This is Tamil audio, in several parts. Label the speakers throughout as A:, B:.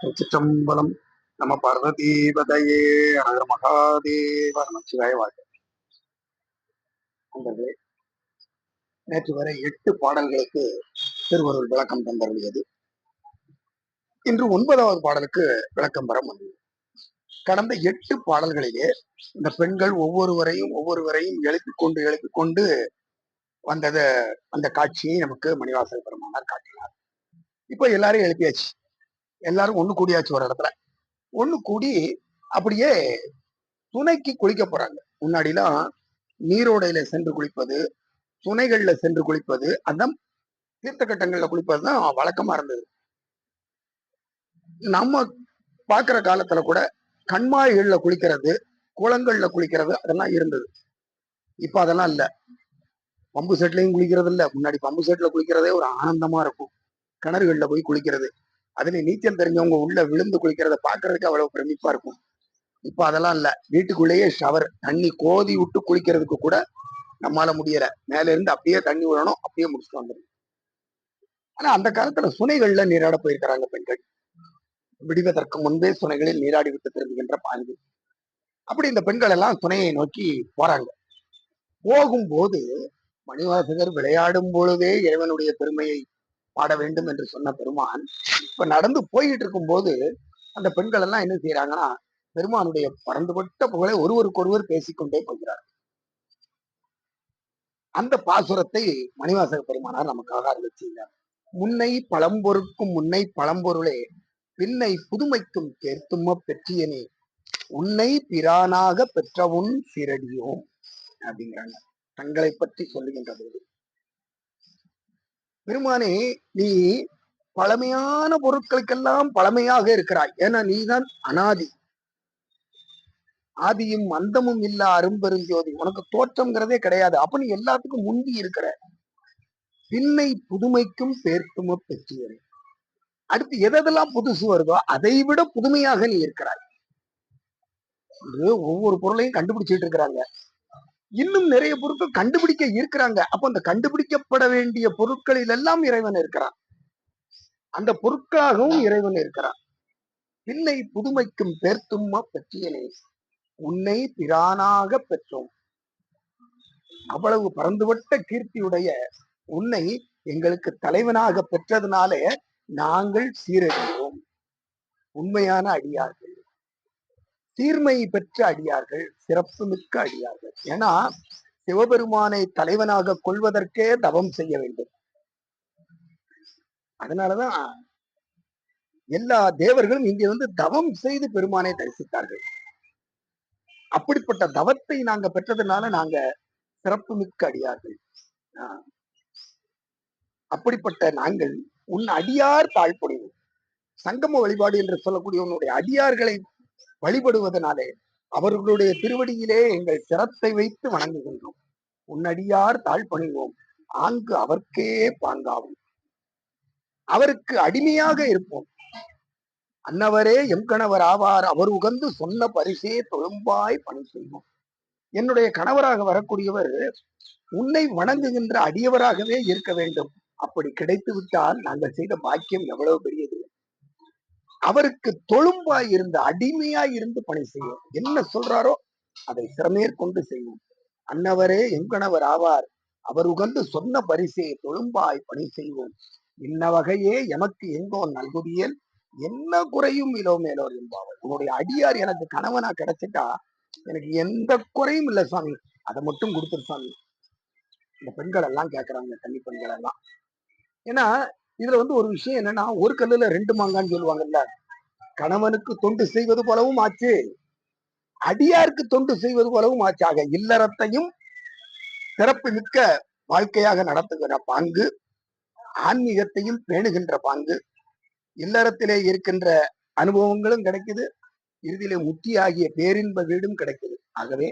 A: சிற்றம்பலம் நம பர்வதீபதையே அனகர மகாதேவ நமச்சிவாய வாழ்க. நண்பர்களே நேற்று வரை எட்டு பாடல்களுக்கு திருவருள் விளக்கம் தந்தருளியது. இன்று ஒன்பதாவது பாடலுக்கு விளக்கம் பெற முடியும். கடந்த எட்டு பாடல்களிலே இந்த பெண்கள் ஒவ்வொருவரையும் ஒவ்வொருவரையும் எழுப்பிக் கொண்டு எழுப்பிக் கொண்டு வந்தத அந்த காட்சியை நமக்கு மணிவாசல் பெருமானார் காட்டினார். இப்போ எல்லாரையும் எழுப்பியாச்சு. எல்லாரும் ஒண்ணு கூடியாச்சு ஒரு இடத்துல. ஒண்ணு கூடி அப்படியே துணைக்கு குளிக்க போறாங்க. முன்னாடிலாம் நீரோடையில சென்று குளிப்பது துணைகள்ல சென்று குளிப்பது அந்த தீர்த்த கட்டங்கள்ல குளிப்பது தான் வழக்கமா இருந்தது. நம்ம பாக்குற காலத்துல கூட கண்மாய்கள்ல குளிக்கிறது குளங்கள்ல குளிக்கிறது அதெல்லாம் இருந்தது. இப்ப அதெல்லாம் இல்ல. பம்பு செட்லயும் குளிக்கிறது இல்ல முன்னாடி பம்பு செட்ல குளிக்கிறதே ஒரு ஆனந்தமா இருக்கும். கிணறுகள்ல போய் குளிக்கிறது. அதுல நீச்சல் தெரிஞ்சவங்க உள்ள விழுந்து குளிக்கிறத பாக்குறதுக்கு அவ்வளவு பிரமிப்பா இருக்கும். இப்ப அதெல்லாம் இல்ல. வீட்டுக்குள்ளேயே ஷவர் தண்ணி கோதி விட்டு குளிக்கிறதுக்கு கூட நம்மால முடியல. மேல இருந்து அப்படியே தண்ணி விடணும் அப்படியே முடிச்சுட்டு வந்துடும் ஆனா அந்த காலத்துல சுனைகள்ல நீராட போயிருக்கிறாங்க பெண்கள். விடுவதற்கு முன்பே சுனைகளில் நீராடி விட்டு திரும்புகின்ற பாங்கு அப்படி இந்த பெண்கள் எல்லாம் துணையை நோக்கி போறாங்க. போகும்போது மணிவாசகர் விளையாடும் பொழுதே இறைவனுடைய பெருமையை பாட வேண்டும் என்று சொன்ன பெருமான் இப்ப நடந்து போயிட்டு இருக்கும் போது அந்த பெண்கள் எல்லாம் என்ன செய்யறாங்கன்னா பெருமானுடைய பறந்துபட்ட புகழை ஒருவருக்கொருவர் பேசிக்கொண்டே போகிறார் அந்த பாசுரத்தை மணிவாசக பெருமானார் நமக்காக அருள் செய்தார். முன்னை பழம்பொருட்கும் முன்னை பழம்பொருளே பின்னை புதுமைக்கும் தேர்த்தும்ம பெற்றியனே உன்னை பிரானாக பெற்றவுன் சிரடியோம் அப்படிங்கிறாங்க. தங்களை பற்றி சொல்லுகின்ற போது பெருமானே நீ பழமையான பொருட்களுக்கெல்லாம் பழமையாக இருக்கிறாய். ஏன்னா நீதான் அனாதி. ஆதியும் அந்தமும் இல்ல அரும்பெருஞ்சோதி. உனக்கு தோற்றம்ங்கிறதே கிடையாது. அப்ப நீ எல்லாத்துக்கும் முந்தி இருக்கிற. பின்னை புதுமைக்கும் சேர்த்தும பெற்றியது. அடுத்து எதெல்லாம் புதுசு வருதோ அதை விட புதுமையாக நீ இருக்கிறாய். ஒவ்வொரு பொருளையும் கண்டுபிடிச்சிட்டு இருக்கிறாங்க. இன்னும் நிறைய பொருட்கள் கண்டுபிடிக்க இருக்கிறாங்க. அப்ப அந்த கண்டுபிடிக்கப்பட வேண்டிய பொருட்களில் எல்லாம் இறைவன் இருக்கிறான். அந்த பொருட்களாகவும் இறைவன் இருக்கிறான். பின்னை புதுமைக்கும் பேர்த்தும்மா பெற்றியனே. உன்னை பிரானாக பெற்றோம். அவ்வளவு பறந்துபட்ட கீர்த்தியுடைய உன்னை எங்களுக்கு தலைவனாக பெற்றதுனாலே நாங்கள் சீரழிவோம். உண்மையான அடியார்கள். தீர்மை பெற்ற அடியார்கள் சிறப்பு மிக்க அடியார்கள். ஏன்னா சிவபெருமானை தலைவனாக கொள்வதற்கே தவம் செய்ய வேண்டும். அதனாலதான் எல்லா தேவர்களும் இங்கே வந்து தவம் செய்து பெருமானை தரிசித்தார்கள். அப்படிப்பட்ட தவத்தை நாங்க பெற்றதுனால நாங்க சிறப்பு மிக்க அடியார்கள் அப்படிப்பட்ட நாங்கள் உன் அடியார் தாழ்பொழிவு. சங்கம வழிபாடு என்று சொல்லக்கூடிய உன்னுடைய அடியார்களை வழிபடுவதனாலே அவர்களுடைய திருவடியிலே எங்கள் சிரத்தை வைத்து வணங்குகின்றோம். உன்னடியார் தாழ்பணிவோம் ஆங்கு அவர்க்கே பாங்காவும் அவருக்கு அடிமையாக இருப்போம். அன்னவரே எம் கணவர் ஆவார். அவர் உகந்து சொன்ன பரிசே தொழும்பாய் பணி செய்வோம். என்னுடைய கணவராக வரக்கூடியவர் உன்னை வணங்குகின்ற அடியவராகவே இருக்க வேண்டும். அப்படி கிடைத்து விட்டால் நாங்கள் செய்த பாக்கியம் எவ்வளவு பெரியது? அவருக்கு தொழும்பாய் இருந்து அடிமையாய் இருந்து பணி செய்யும். என்ன சொல்றாரோ அதை சிறமேற்கொண்டு செய்வோம் அன்னவரே எங்கணவர் ஆவார். அவர் உகந்து சொன்ன பரிசே தொழும்பாய் பணி செய்வோம். இன்ன வகையே எமக்கு எங்கோ நல்குதியல் என்ன குறையும் இலோ மேலோர் என்பாவர் உன்னுடைய அடியார் எனக்கு கணவனா கிடைச்சிட்டா எனக்கு எந்த குறையும் இல்லை சுவாமி. அதை மட்டும் கொடுத்துரு சுவாமி. இந்த பெண்கள் எல்லாம் கேட்கறாங்க தண்ணி பெண்கள் எல்லாம். ஏன்னா இதுல வந்து ஒரு விஷயம் என்னன்னா ஒரு கல்லுல ரெண்டு மாங்கான்னு சொல்லுவாங்கல்ல. கணவனுக்கு தொண்டு செய்வது போலவும் ஆச்சு. அடியாருக்கு தொண்டு செய்வது போலவும் ஆச்சு. ஆக இல்லறத்தையும் சிறப்பு மிக்க வாழ்க்கையாக நடத்துகிற பாங்கு ஆன்மீகத்தையும் பேணுகின்ற பாங்கு இல்லறத்திலே இருக்கின்ற அனுபவங்களும் கிடைக்குது. இறுதியிலே முத்தி ஆகிய பேரின்ப வீடும் கிடைக்குது. ஆகவே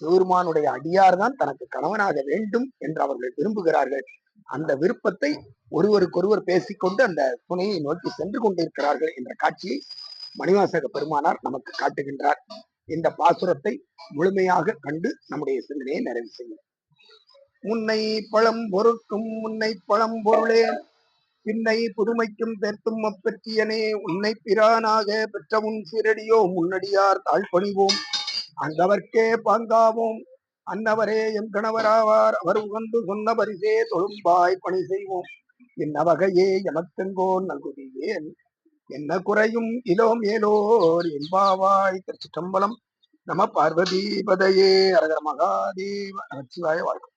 A: சிவருமானுடைய அடியார் தான் தனக்கு கணவனாக வேண்டும் என்று அவர்கள் விரும்புகிறார்கள். அந்த விருப்பத்தை ஒருவருக்கொருவர் பேசிக்கொண்டு அந்த துணையை நோக்கி சென்று கொண்டிருக்கிறார்கள் என்ற காட்சியை மணிவாசக பெருமானார் நமக்கு காட்டுகின்றார். இந்த பாசுரத்தை முழுமையாக கண்டு நம்முடைய சிந்தனையை நிறைவு செய்யும். முன்னை பழம் பொருட்கும் முன்னை பழம் பொருளே. பின்னை புதுமைக்கும் பெருத்தும் அப்பெற்றியனே. உன்னை பிரானாக பெற்ற உன் சீரடியோ முன்னடியார் தாழ்பணிவோம். அந்தவர்க்கே பாங்காவோம். அன்னவரே எம் கணவராவார் அவர் உகந்து சொன்ன பரிசே தொழும்பாய் பணி செய்வோம். என்ன வகையே எமக்கெங்கோ நல்குதியேன்? என்ன குறையும் இலோ மேலோர் என்பாவாய் திருச்சிற்றம்பலம். நம பார்வதி பதையே அரகர மகாதேவ நமச்சிவாய வாழ்க்கை